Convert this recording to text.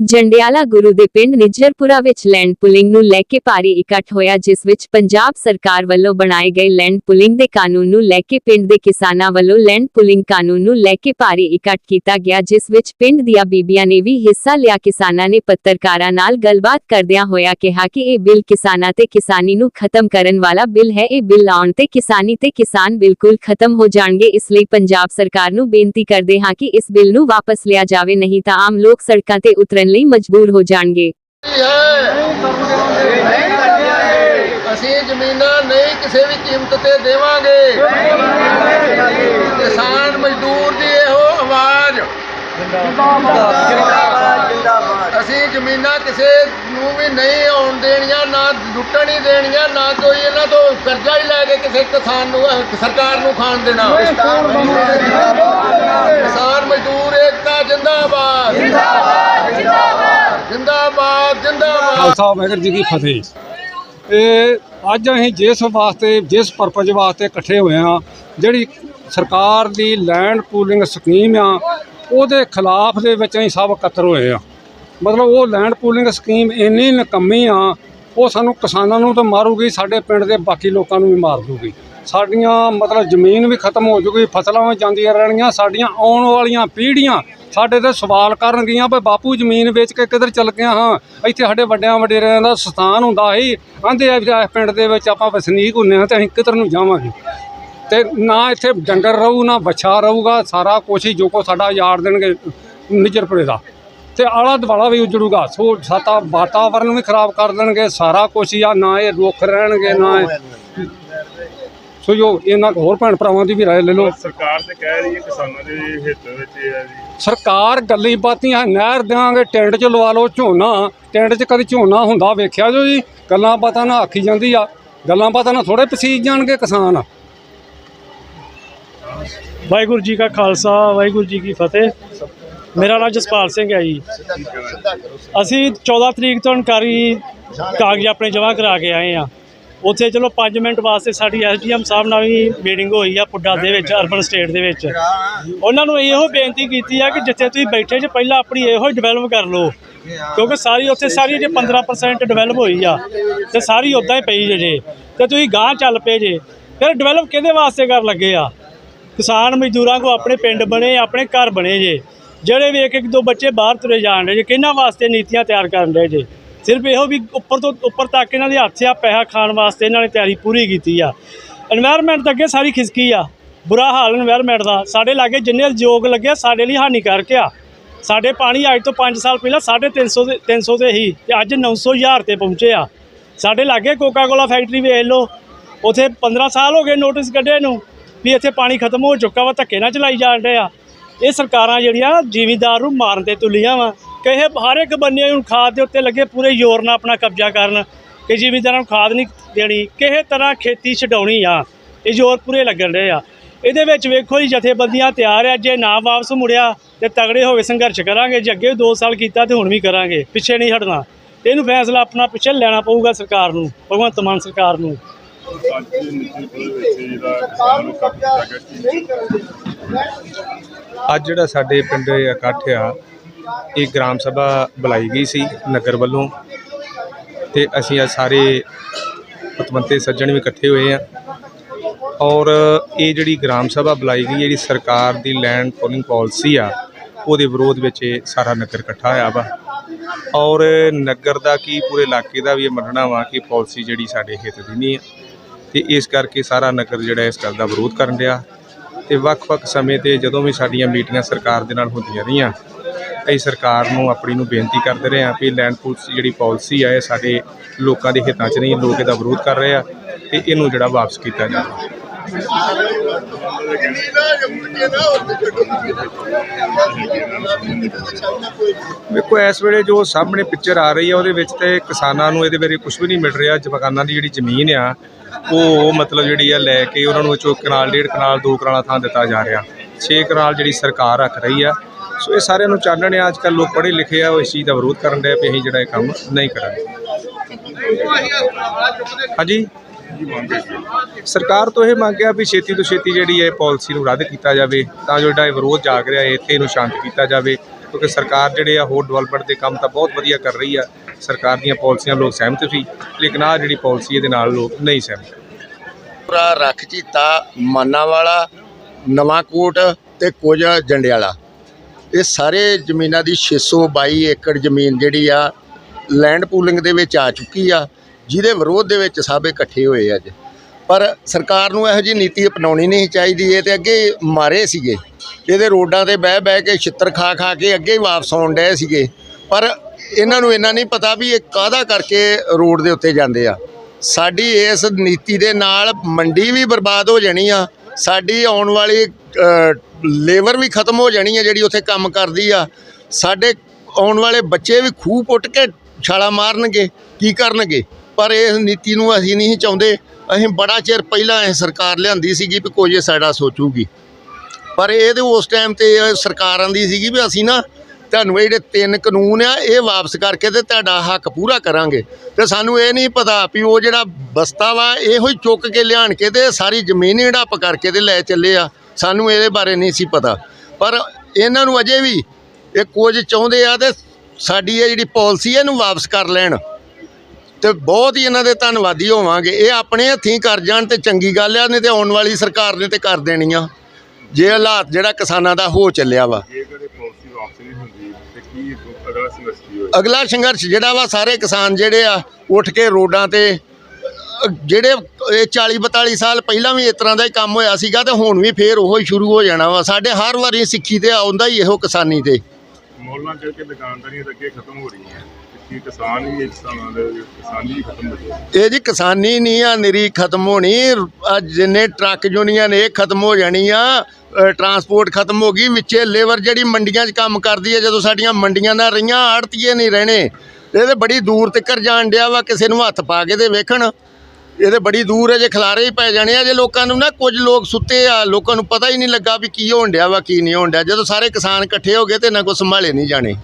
ਜੰਡਿਆਲਾ ਗੁਰੂ ਦੇ ਪਿੰਡ ਨਿੱਜਰਪੁਰਾ ਵਿੱਚ ਲੈਂਡ ਪੁਲਿੰਗ ਨੂੰ ਲੈ ਕੇ ਭਾਰੀ ਇਕੱਠ ਹੋਇਆ, ਜਿਸ ਵਿੱਚ ਪੰਜਾਬ ਸਰਕਾਰ ਵੱਲੋਂ ਬਣਾਏ ਗਏ ਲੈਂਡ ਪੁਲਿੰਗ ਦੇ ਕਾਨੂੰਨ ਨੂੰ ਲੈ ਕੇ ਪਿੰਡ ਦੇ ਕਿਸਾਨਾਂ ਵੱਲੋਂ ਲੈਂਡ ਪੁਲਿੰਗ ਕਾਨੂੰਨ ਨੂੰ ਲੈ ਕੇ ਭਾਰੀ ਇਕੱਠ ਕੀਤਾ ਗਿਆ, ਜਿਸ ਵਿੱਚ ਪਿੰਡ ਦੀਆਂ ਬੀਬੀਆਂ ਨੇ ਵੀ ਹਿੱਸਾ ਲਿਆ। ਕਿਸਾਨਾਂ ਨੇ ਪੱਤਰਕਾਰਾਂ ਨਾਲ ਗੱਲਬਾਤ ਕਰਦਿਆਂ ਹੋਇਆ ਕਿਹਾ ਕਿ ਇਹ ਬਿੱਲ ਕਿਸਾਨਾਂ ਤੇ ਕਿਸਾਨੀ ਨੂੰ ਖਤਮ ਕਰਨ ਵਾਲਾ ਬਿੱਲ ਹੈ। ਇਹ ਬਿੱਲ ਆਉਣ ਤੇ ਕਿਸਾਨੀ ਤੇ ਕਿਸਾਨ ਬਿਲਕੁਲ ਖਤਮ ਹੋ ਜਾਣਗੇ। ਇਸ ਲਈ ਪੰਜਾਬ ਸਰਕਾਰ ਨੂੰ ਬੇਨਤੀ ਕਰਦੇ ਹਾਂ ਕਿ ਇਸ ਬਿੱਲ ਨੂੰ ਵਾਪਸ ਲਿਆ ਜਾਵੇ, ਨਹੀਂ ਤਾਂ ਆਮ ਲੋਕ ਸੜਕਾਂ ਤੇ ਉਤਰਨ ਲਈ ਮਜਬੂਰ ਹੋ ਜਾਣਗੇ। ਅਸੀਂ ਜ਼ਮੀਨਾਂ ਨਹੀਂ ਕਿਸੇ ਵੀ ਕੀਮਤ ਤੇ ਦੇਵਾਂਗੇ। ਕਿਸਾਨ ਮਜ਼ਦੂਰ ਦੀ ਇਹੋ ਆਵਾਜ਼। ਅਸੀਂ ਜ਼ਮੀਨਾਂ ਕਿਸੇ ਨੂੰ ਵੀ ਨਹੀਂ ਆਉਣ ਦੇਣੀਆਂ, ਨਾ ਲੁੱਟਣ ਹੀ ਦੇਣੀਆਂ, ਨਾ ਕੋਈ ਇਹਨਾਂ ਤੋਂ ਕਰਜ਼ਾ ਹੀ ਲੈ ਕੇ ਕਿਸੇ ਕਿਸਾਨ ਨੂੰ ਸਰਕਾਰ ਨੂੰ ਖਾਣ ਦੇਣਾ। ਕਿਸਾਨ ਮਜ਼ਦੂਰ ਏਕਤਾ ਜਿੰਦਾਬਾਦ ਜਿੰਦਾਬਾਦ। ਜਿੰਦਾਬਾਦ ਖਾਲਸਾ ਵਾਹਿਗੁਰੂ ਜੀ ਕੀ ਫਤਿਹ। ਇਹ ਅੱਜ ਅਸੀਂ ਜਿਸ ਵਾਸਤੇ, ਜਿਸ ਪਰਪਸ ਵਾਸਤੇ ਇਕੱਠੇ ਹੋਏ ਆ ਜਿਹੜੀ ਸਰਕਾਰ ਦੀ ਲੈਂਡ ਪੂਲਿੰਗ ਸਕੀਮ ਆ, ਉਹਦੇ ਖਿਲਾਫ ਦੇ ਵਿੱਚ ਅਸੀਂ ਸਭ ਇਕੱਤਰ ਹੋਏ ਆ ਮਤਲਬ ਉਹ ਲੈਂਡ ਪੂਲਿੰਗ ਸਕੀਮ ਇੰਨੀ ਨਕੰਮੀ ਆ, ਉਹ ਸਾਨੂੰ ਕਿਸਾਨਾਂ ਨੂੰ ਤਾਂ ਮਾਰੂਗੀ, ਸਾਡੇ ਪਿੰਡ ਦੇ ਬਾਕੀ ਲੋਕਾਂ ਨੂੰ ਵੀ ਮਾਰ ਦੂਗੀ ਸਾਡੀਆਂ ਮਤਲਬ ਜ਼ਮੀਨ ਵੀ ਖਤਮ ਹੋ ਜੂਗੀ, ਫਸਲਾਂ ਵੀ ਜਾਂਦੀਆਂ ਰਹਿਣਗੀਆਂ, ਸਾਡੀਆਂ ਆਉਣ ਵਾਲੀਆਂ ਪੀੜ੍ਹੀਆਂ ਸਾਡੇ ਤੇ ਸਵਾਲ ਕਰਨਗੀਆਂ ਵੀ ਬਾਪੂ ਜ਼ਮੀਨ ਵੇਚ ਕੇ ਕਿੱਧਰ ਚੱਲ ਗਿਆ ਹਾਂ? ਇੱਥੇ ਸਾਡੇ ਵੱਡਿਆਂ ਵਡੇਰਿਆਂ ਦਾ ਸਥਾਨ ਹੁੰਦਾ ਸੀ। ਆਂਦੇ ਆ ਇਸ ਪਿੰਡ ਦੇ ਵਿੱਚ ਆਪਾਂ ਵਸਨੀਕ ਹੁੰਨੇ ਹਾਂ ਤੇ ਅਸੀਂ ਕਿੱਧਰ ਨੂੰ ਜਾਵਾਂਗੇ? ਤੇ ਨਾ ਇੱਥੇ ਡੰਗਰ ਰਹੂ, ਨਾ ਬੱਛਾ ਰਹੂਗਾ, ਸਾਰਾ ਕੁਛ ਹੀ ਜੋ ਕੋ ਸਾਡਾ ਯਾਰ ਦੇਣਗੇ ਨਿਜਰਪੁਰੇ ਦਾ। ਤੇ ਆਲਾ ਦੁਆਲਾ ਵੀ ਉਜੜੂਗਾ। ਸੋ ਸਾਤਾ ਵਾਤਾਵਰਨ ਵੀ ਖਰਾਬ ਕਰ ਦੇਣਗੇ, ਸਾਰਾ ਕੁਛ ਹੀ ਆ, ਨਾ ਇਹ ਰੁੱਖ ਰਹਿਣਗੇ, ਨਾ ਇਹ ਸੋ ਜੋ ਇਹਨਾਂ ਹੋਰ ਭੈਣ ਭਰਾਵਾਂ ਦੀ ਵੀ ਰਾਏ ਲੈ ਲਓ। ਸਰਕਾਰ ਤੇ ਕਹਿ ਰਹੀ ਹੈ ਕਿਸਾਨਾਂ ਦੇ ਹਿੱਤ ਵਿੱਚ ਇਹ ਹੈ ਜੀ। ਸਰਕਾਰ ਗੱਲੀ ਬਾਤੀਆਂ ਨਹਿਰ ਦਿਆਂਗੇ ਟੈਂਟ 'ਚ ਲਵਾ ਲਓ ਝੋਨਾ ਟੈਂਟ 'ਚ ਕਦੀ ਝੋਨਾ ਹੁੰਦਾ ਵੇਖਿਆ ਜੋ ਜੀ ਗੱਲਾਂ ਬਾਤਾਂ ਨਾਲ ਆਖੀ ਜਾਂਦੀ ਆ ਗੱਲਾਂ ਬਾਤਾਂ ਨਾਲ ਥੋੜੇ ਪਸੀਜ ਜਾਣਗੇ ਕਿਸਾਨ। ਵਾਹਿਗੁਰੂ ਜੀ ਕਾ ਖਾਲਸਾ ਵਾਹਿਗੁਰੂ ਜੀ ਕੀ ਫਤਿਹ। ਮੇਰਾ ਨਾਮ ਜਸਪਾਲ ਸਿੰਘ ਹੈ ਜੀ। ਅਸੀਂ 14 ਤਰੀਕ ਤੋਂ ਇਨਕਾਰੀ ਕਾਗਜ਼ ਆਪਣੇ ਜਮ੍ਹਾਂ ਕਰਾ ਕੇ ਆਏ ਆ ਉੱਥੇ ਚਲੋ 5 ਮਿੰਟ ਵਾਸਤੇ ਸਾਡੀ ਐਸਡੀਐਮ ਸਾਹਿਬ ਨਾਲ ਵੀ ਮੀਟਿੰਗ ਹੋਈ ਆ ਪੁੱਡਾ ਦੇ ਵਿੱਚ, ਅਰਬਨ ਸਟੇਟ ਦੇ ਵਿੱਚ। ਉਹਨਾਂ ਨੂੰ ਇਹੋ ਬੇਨਤੀ ਕੀਤੀ ਆ ਕਿ ਜਿੱਥੇ ਤੁਸੀਂ ਬੈਠੇ ਜੇ, ਪਹਿਲਾਂ ਆਪਣੀ ਇਹੋ ਡਿਵੈਲਪ ਕਰ ਲਓ। ਕਿਉਂਕਿ ਸਾਰੀ ਉੱਥੇ ਸਾਰੀ ਜੇ 15% ਡਿਵੈਲਪ ਹੋਈ ਆ, ਤੇ ਸਾਰੀ ਉਦਾਂ ਹੀ ਪਈ ਜੇ ਜੇ। ਤੇ ਤੁਸੀਂ ਗਾਂਹ ਚੱਲ ਪਏ ਜੇ। ਫਿਰ ਡਿਵੈਲਪ ਕਿਹਦੇ ਵਾਸਤੇ ਕਰ ਲੱਗੇ ਆ? ਕਿਸਾਨ ਮਜ਼ਦੂਰਾਂ ਕੋ ਆਪਣੇ ਪਿੰਡ ਬਣੇ, ਆਪਣੇ ਘਰ ਬਣੇ ਜੇ। ਜਿਹੜੇ ਵੀ ਇੱਕ ਇੱਕ ਦੋ ਬੱਚੇ ਬਾਹਰ ਤੁਰੇ ਜਾਣ ਦੇ ਜੇ, ਕਿਹਨਾਂ ਵਾਸਤੇ ਨੀਤੀਆਂ ਤਿਆਰ ਕਰਨ ਰਹੇ ਜੇ? ਸਿਰਫ ਇਹੋ ਵੀ ਉੱਪਰ ਤੋਂ ਉੱਪਰ ਤੱਕ ਇਹਨਾਂ ਦੇ ਹੱਥ ਆ, ਪੈਸਾ ਖਾਣ ਵਾਸਤੇ ਇਹਨਾਂ ਨੇ ਤਿਆਰੀ ਪੂਰੀ ਕੀਤੀ ਆ। এনवायरमेंट ਦੇ ਅੱਗੇ ਸਾਰੀ ਖਿਸਕੀ ਆ। ਬੁਰਾ ਹਾਲ এনवायरमेंट ਦਾ। ਸਾਡੇ ਲਾਗੇ ਜਿੰਨੇ ਉਦਯੋਗ ਲੱਗੇ ਸਾਡੇ ਲਈ ਹਾਨੀਕਾਰਕ ਆ। ਸਾਡੇ ਪਾਣੀ ਅੱਜ ਤੋਂ 5 ਸਾਲ ਪਹਿਲਾਂ 350 ਦੇ 300 ਤੇ ਸੀ ਤੇ ਅੱਜ 900000 ਤੇ ਪਹੁੰਚੇ ਆ। ਸਾਡੇ ਲਾਗੇ ਕੋਕਾ ਕੋਲਾ ਫੈਕਟਰੀ ਵੇਖ ਲਓ। ਉਥੇ 15 ਸਾਲ ਹੋ ਗਏ ਨੋਟਿਸ ਕੱਢੇ ਨੂੰ ਵੀ ਇੱਥੇ ਪਾਣੀ ਖਤਮ ਹੋ ਚੁੱਕਾ ਵਾ, ਧੱਕੇ ਨਾਲ ਚਲਾਈ ਜਾਣ ਰਹੇ ਆ। ਇਹ ਸਰਕਾਰਾਂ ਜਿਹੜੀਆਂ ਜ਼ਿਮੀਦਾਰ ਨੂੰ ਮਾਰਨ ਤੇ ਤੁਲੀਆਂ ਵਾ। ਕਹੇ ਹਰ ਇੱਕ ਬੰਨੇ ਨੂੰ ਖਾਦ ਦੇ ਉੱਤੇ ਲੱਗੇ ਪੂਰੇ ਜ਼ੋਰ ਨਾਲ ਆਪਣਾ ਕਬਜ਼ਾ ਕਰਨ ਕਿ ਜ਼ਿਮੀਂਦਾਰਾਂ ਨੂੰ ਖਾਦ ਨਹੀਂ ਦੇਣੀ ਕਿਸੇ ਤਰ੍ਹਾਂ ਖੇਤੀ ਛਡਾਉਣੀ ਆ, ਇਹ ਜ਼ੋਰ ਪੂਰੇ ਲੱਗਣ ਰਹੇ ਆ। ਇਹਦੇ ਵਿੱਚ ਵੇਖੋ ਜੀ, ਜਥੇਬੰਦੀਆਂ ਤਿਆਰ ਆ, ਜੇ ਨਾ ਵਾਪਸ ਮੁੜਿਆ ਤੇ ਤਗੜੇ ਹੋ ਕੇ ਸੰਘਰਸ਼ ਕਰਾਂਗੇ, ਜੇ ਅੱਗੇ 2 ਸਾਲ ਕੀਤਾ ਤੇ ਹੁਣ ਵੀ ਕਰਾਂਗੇ, ਪਿੱਛੇ ਨਹੀਂ ਹਟਣਾ। ਇਹਨੂੰ ਫੈਸਲਾ ਆਪਣਾ ਪਿੱਛੇ ਲੈਣਾ ਪਊਗਾ ਸਰਕਾਰ ਨੂੰ, ਭਗਵੰਤ ਮਾਨ ਸਰਕਾਰ ਨੂੰ। ਅੱਜ ਜਿਹੜਾ ਅੱਜ ਜਿਹੜਾ ਸਾਡੇ ਪਿੰਡ ਇਕੱਠ ਆ ਇਹ ਗ੍ਰਾਮ ਸਭਾ ਬੁਲਾਈ ਗਈ ਸੀ ਨਗਰ ਵੱਲੋਂ ਤੇ ਅਸੀਂ ਅੱਜ ਸਾਰੇ ਪਤਵੰਤੇ ਸੱਜਣ ਵੀ ਇਕੱਠੇ ਹੋਏ ਆ ਔਰ ਇਹ ਜਿਹੜੀ ਗ੍ਰਾਮ ਸਭਾ ਬੁਲਾਈ ਗਈ, ਜਿਹੜੀ ਸਰਕਾਰ ਦੀ ਲੈਂਡ ਪੋਲਿੰਗ ਪਾਲਿਸੀ ਆ, ਉਹਦੇ ਵਿਰੋਧ ਵਿੱਚ ਇਹ ਸਾਰਾ ਨਗਰ ਇਕੱਠਾ ਹੋਇਆ ਵਾ। ਔਰ ਨਗਰ ਦਾ ਕੀ ਪੂਰੇ ਇਲਾਕੇ ਦਾ ਵੀ ਇਹ ਮੰਨਣਾ ਵਾ ਕਿ ਪਾਲਿਸੀ ਜਿਹੜੀ ਸਾਡੇ ਹਿੱਤ ਦੀ ਨਹੀਂ ਹੈ ਤੇ ਇਸ ਕਰਕੇ ਸਾਰਾ ਨਗਰ ਜਿਹੜਾ ਇਸ ਗੱਲ ਦਾ ਵਿਰੋਧ ਕਰਨ ਰਿਹਾ ਤੇ ਵੱਖ-ਵੱਖ ਸਮੇਂ ਤੇ ਜਦੋਂ ਵੀ ਸਾਡੀਆਂ ਮੀਟਿੰਗਾਂ ਸਰਕਾਰ ਦੇ ਨਾਲ ਹੁੰਦੀਆਂ ਰਹੀਆਂ ਅਸੀਂ ਸਰਕਾਰ ਨੂੰ ਆਪਣੀ ਨੂੰ ਬੇਨਤੀ ਕਰਦੇ ਰਹੇ ਹਾਂ ਵੀ ਲੈਂਡ ਪੂਲਸ ਜਿਹੜੀ ਪਾਲਿਸੀ ਆ, ਇਹ ਸਾਡੇ ਲੋਕਾਂ ਦੇ ਹਿੱਤਾਂ 'ਚ ਨਹੀਂ, ਲੋਕ ਇਹਦਾ ਵਿਰੋਧ ਕਰ ਰਹੇ ਆ ਤੇ ਇਹਨੂੰ ਜਿਹੜਾ ਵਾਪਸ ਕੀਤਾ ਜਾਵੇ। ਵੇਖੋ ਇਸ ਵੇਲੇ ਜੋ ਸਾਹਮਣੇ ਪਿਕਚਰ ਆ ਰਹੀ ਹੈ ਉਹਦੇ ਵਿੱਚ ਤੇ ਕਿਸਾਨਾਂ ਨੂੰ ਇਹਦੇ ਬਾਰੇ ਕੁਝ ਵੀ ਨਹੀਂ ਮਿਲ ਰਿਹਾ। ਜਵਾਨਾਂ ਦੀ ਜਿਹੜੀ ਜ਼ਮੀਨ ਆ, ਉਹ ਮਤਲਬ ਜਿਹੜੀ ਆ ਲੈ ਕੇ ਉਹਨਾਂ ਨੂੰ ਚੋ ਕਨਾਲ, ਡੇਢ ਕਨਾਲ, ਦੋ ਕਨਾਲਾਂ ਥਾਂ ਦਿੱਤਾ ਜਾ ਰਿਹਾ। 6 ਕਨਾਲ ਜਿਹੜੀ ਸਰਕਾਰ ਰੱਖ ਰਹੀ ਆ ਸੋ ਇਹ ਸਾਰਿਆਂ ਨੂੰ ਚਾਨਣ ਆ ਅੱਜ ਕੱਲ ਲੋਕ ਪੜ੍ਹੇ ਲਿਖੇ ਆ, ਉਹ ਇਸ ਚੀਜ਼ ਦਾ ਵਿਰੋਧ ਕਰਨ ਦੇ ਵੀ ਅਸੀਂ ਜਿਹੜਾ ਇਹ ਕੰਮ ਨਹੀਂ ਕਰਾਂਗੇ। ਹਾਂਜੀ? ਸਰਕਾਰ ਤੋਂ ਇਹ ਮੰਗਿਆ ਵੀ ਛੇਤੀ ਤੋਂ ਛੇਤੀ ਜਿਹੜੀ ਹੈ ਪਾਲਿਸੀ ਨੂੰ ਰੱਦ ਕੀਤਾ ਜਾਵੇ, ਤਾਂ ਜੋ ਜਿਹੜਾ ਇਹ ਵਿਰੋਧ ਜਾਗ ਰਿਹਾ ਹੈ, ਇੱਥੇ ਇਹਨੂੰ ਸ਼ਾਂਤ ਕੀਤਾ ਜਾਵੇ, ਕਿਉਂਕਿ ਸਰਕਾਰ ਜਿਹੜੇ ਆ ਹੋਰ ਡਿਵੈਲਪਮੈਂਟ ਦੇ ਕੰਮ ਤਾਂ ਬਹੁਤ ਵਧੀਆ ਕਰ ਰਹੀ ਆ, ਸਰਕਾਰ ਦੀਆਂ ਪਾਲਿਸੀਆਂ ਲੋਕ ਸਹਿਮਤ ਸੀ, ਲੇਕਿਨ ਆ ਜਿਹੜੀ ਪਾਲਿਸੀ ਇਹਦੇ ਨਾਲ ਲੋਕ ਨਹੀਂ ਸਹਿਮਤ। ਪੂਰਾ ਰੱਖ ਚੀਤਾ ਮਾਨਾਵਾਲਾ, ਨਵਾਂਕੋਟ ਤੇ ਕੁਝ ਜੰਡਿਆਲਾ। ਇਹ ਸਾਰੇ ਜ਼ਮੀਨਾਂ ਦੀ 622 ਏਕੜ ਜ਼ਮੀਨ ਜਿਹੜੀ ਆ ਲੈਂਡ ਪੂਲਿੰਗ ਦੇ ਵਿੱਚ ਆ ਚੁੱਕੀ ਆ, ਜਿਹਦੇ ਵਿਰੋਧ ਦੇ ਵਿੱਚ ਸਭ ਇਕੱਠੇ ਹੋਏ ਅੱਜ। ਪਰ ਸਰਕਾਰ ਨੂੰ ਇਹੋ ਜਿਹੀ ਨੀਤੀ ਅਪਣਾਉਣੀ ਨਹੀਂ ਚਾਹੀਦੀ, ਇਹ ਤੇ ਅੱਗੇ ਮਾਰੇ ਸੀਗੇ। ਇਹਦੇ ਰੋਡਾਂ ਤੇ ਬਹਿ ਬਹਿ ਕੇ ਛਿੱਤਰ ਖਾ ਖਾ ਕੇ ਅੱਗੇ ਹੀ ਵਾਪਸ ਆਉਣ ਡਏ ਸੀਗੇ। ਪਰ ਇਹਨਾਂ ਨੂੰ ਇਹਨਾਂ ਨਹੀਂ ਪਤਾ ਵੀ ਇਹ ਕਾਹਦਾ ਕਰਕੇ ਰੋਡ ਦੇ ਉੱਤੇ ਜਾਂਦੇ ਆ। ਸਾਡੀ ਇਸ ਨੀਤੀ ਦੇ ਨਾਲ ਮੰਡੀ ਵੀ ਬਰਬਾਦ ਹੋ ਜਾਣੀ ਆ ਸਾਡੀ ਆਉਣ ਵਾਲੀ ਲੇਬਰ ਵੀ ਖਤਮ ਹੋ ਜਾਣੀ ਆ ਜਿਹੜੀ ਉੱਥੇ ਕੰਮ ਕਰਦੀ ਆ। ਸਾਡੇ ਆਉਣ ਵਾਲੇ ਬੱਚੇ ਵੀ ਖੂਹ ਪੁੱਟ ਕੇ ਛਾਲਾ ਮਾਰਨਗੇ, ਕੀ ਕਰਨਗੇ? ਪਰ ਇਹ ਨੀਤੀ ਨੂੰ ਅਸੀਂ ਨਹੀਂ ਚਾਹੁੰਦੇ। ਅਸੀਂ ਬੜਾ ਚਿਰ ਪਹਿਲਾਂ ਇਹ ਸਰਕਾਰ ਲਿਆਂਦੀ ਸੀਗੀ ਵੀ ਕੁਝ ਸਾਡਾ ਸੋਚੂਗੀ। ਪਰ ਇਹਦੇ ਉਸ ਟਾਈਮ ਤੇ ਇਹ ਸਰਕਾਰਾਂ ਦੀ ਸੀਗੀ ਵੀ ਅਸੀਂ ਨਾ ਤੁਹਾਨੂੰ ਜਿਹੜੇ ਤਿੰਨ ਕਾਨੂੰਨ ਆ, ਇਹ ਵਾਪਸ ਕਰਕੇ ਤੇ ਤੁਹਾਡਾ ਹੱਕ ਪੂਰਾ ਕਰਾਂਗੇ। ਤੇ ਸਾਨੂੰ ਇਹ ਨਹੀਂ ਪਤਾ ਵੀ ਉਹ ਜਿਹੜਾ ਬਸਤਾ ਵਾ, ਇਹੋ ਹੀ ਚੁੱਕ ਕੇ ਲਿਆਣ ਕੇ ਤੇ ਸਾਰੀ ਜ਼ਮੀਨ ਹੀ ਹੜੱਪ ਕਰਕੇ ਤੇ ਲੈ ਚੱਲੇ ਆ। ਸਾਨੂੰ ਇਹਦੇ ਬਾਰੇ ਨਹੀਂ ਸੀ ਪਤਾ। ਪਰ ਇਹਨਾਂ ਨੂੰ ਅਜੇ ਵੀ ਇਹ ਕੁਝ ਚਾਹੁੰਦੇ ਆ ਤੇ ਸਾਡੀ ਇਹ ਜਿਹੜੀ ਪਾਲਿਸੀ ਹੈ ਇਹਨੂੰ ਵਾਪਸ ਕਰ ਲੈਣ। ਤੇ ਬਹੁਤ ਹੀ ਇਹਨਾਂ ਦੇ ਧੰਨਵਾਦੀ ਹੋਵਾਂਗੇ। ਇਹ ਆਪਣੇ ਹੱਥੀਂ ਕਰ ਜਾਣ ਤੇ ਚੰਗੀ ਗੱਲ ਆ, ਨਹੀਂ ਤੇ ਆਉਣ ਵਾਲੀ ਸਰਕਾਰ ਨੇ ਤੇ ਕਰ ਦੇਣੀ ਆ। ਜੇ ਹਾਲਾਤ ਜਿਹੜਾ ਕਿਸਾਨਾਂ ਦਾ ਹੋ ਚੱਲਿਆ ਵਾ। ਹੁੰਦੀ ਤੇ ਕੀ ਅਗਲਾ ਸੰਘਰਸ਼ ਕੀ ਹੋਏਗਾ ਅਗਲਾ ਸੰਘਰਸ਼ ਜਿਹੜਾ ਵਾ ਸਾਰੇ ਕਿਸਾਨ ਜਿਹੜੇ ਆ ਉੱਠ ਕੇ ਰੋਡਾਂ ਤੇ ਜਿਹੜੇ ਇਹ 40 42 ਸਾਲ ਪਹਿਲਾਂ ਵੀ ਇਸ ਤਰ੍ਹਾਂ ਦਾ ਹੀ ਕੰਮ ਹੋਇਆ ਸੀਗਾ ਤੇ ਹੁਣ ਵੀ ਫੇਰ ਉਹੋ ਹੀ ਸ਼ੁਰੂ ਹੋ ਜਾਣਾ ਵਾ। ਸਾਡੇ ਹਰ ਵਾਰੀ ਸਿੱਖੀ ਤੇ ਆਉਂਦਾ ਹੀ ਇਹੋ ਕਿਸਾਨੀ ਤੇ। ਮੌਲਾਂ ਕਰਕੇ ਦੁਕਾਨਦਾਰੀਆਂ ਤਾਂ ਅੱਗੇ ਖਤਮ ਹੋ ਰਹੀਆਂ। ਤੇ ਕੀ ਕਿਸਾਨ ਵੀ ਇਸ ਤਰ੍ਹਾਂ ਦੇ ਕਿਸਾਨੀ ਵੀ ਖਤਮ ਹੋ ਜਾਏ ਇਹ ਜੀ ਕਿਸਾਨੀ ਨਹੀਂ ਆ ਨਿਰੀ ਖਤਮ ਹੋਣੀ ਆ ਜਿੰਨੇ ਟਰੱਕ ਯੂਨੀਅਨ ਇਹ ਖਤਮ ਹੋ ਜਾਣੀ ਆ ਟਰਾਂਸਪੋਰਟ ਖਤਮ ਹੋ ਗਈ, ਵਿੱਚੇ ਲੇਬਰ ਜਿਹੜੀ ਮੰਡੀਆਂ 'ਚ ਕੰਮ ਕਰਦੀ ਹੈ, ਜਦੋਂ ਸਾਡੀਆਂ ਮੰਡੀਆਂ ਨਾ ਰਹੀਆਂ ਆੜਤੀਏ ਨਹੀਂ ਰਹਿਣੇ। ਇਹਦੇ ਬੜੀ ਦੂਰ ਤੱਕ ਜਾਣ ਡਿਆ ਵਾ, ਕਿਸੇ ਨੂੰ ਹੱਥ ਪਾ ਕੇ ਤੇ ਵੇਖਣ। ਇਹਦੇ ਬੜੀ ਦੂਰ ਹੈ, ਜੇ ਖਲਾਰੇ ਹੀ ਪੈ ਜਾਣੇ ਆ, ਜੇ ਲੋਕਾਂ ਨੂੰ ਨਾ ਕੁਝ ਲੋਕ ਸੁੱਤੇ ਆ, ਲੋਕਾਂ ਨੂੰ ਪਤਾ ਹੀ ਨਹੀਂ ਲੱਗਾ ਵੀ ਕੀ ਹੋਣ ਡਿਆ ਵਾ, ਕੀ ਨਹੀਂ ਹੋਣ ਡਿਆ। ਜਦੋਂ ਸਾਰੇ ਕਿਸਾਨ ਇਕੱਠੇ ਹੋ ਗਏ ਤੇ ਇਹਨਾਂ ਕੋ ਸੰਭਾਲੇ ਨਹੀਂ ਜਾਣੇ।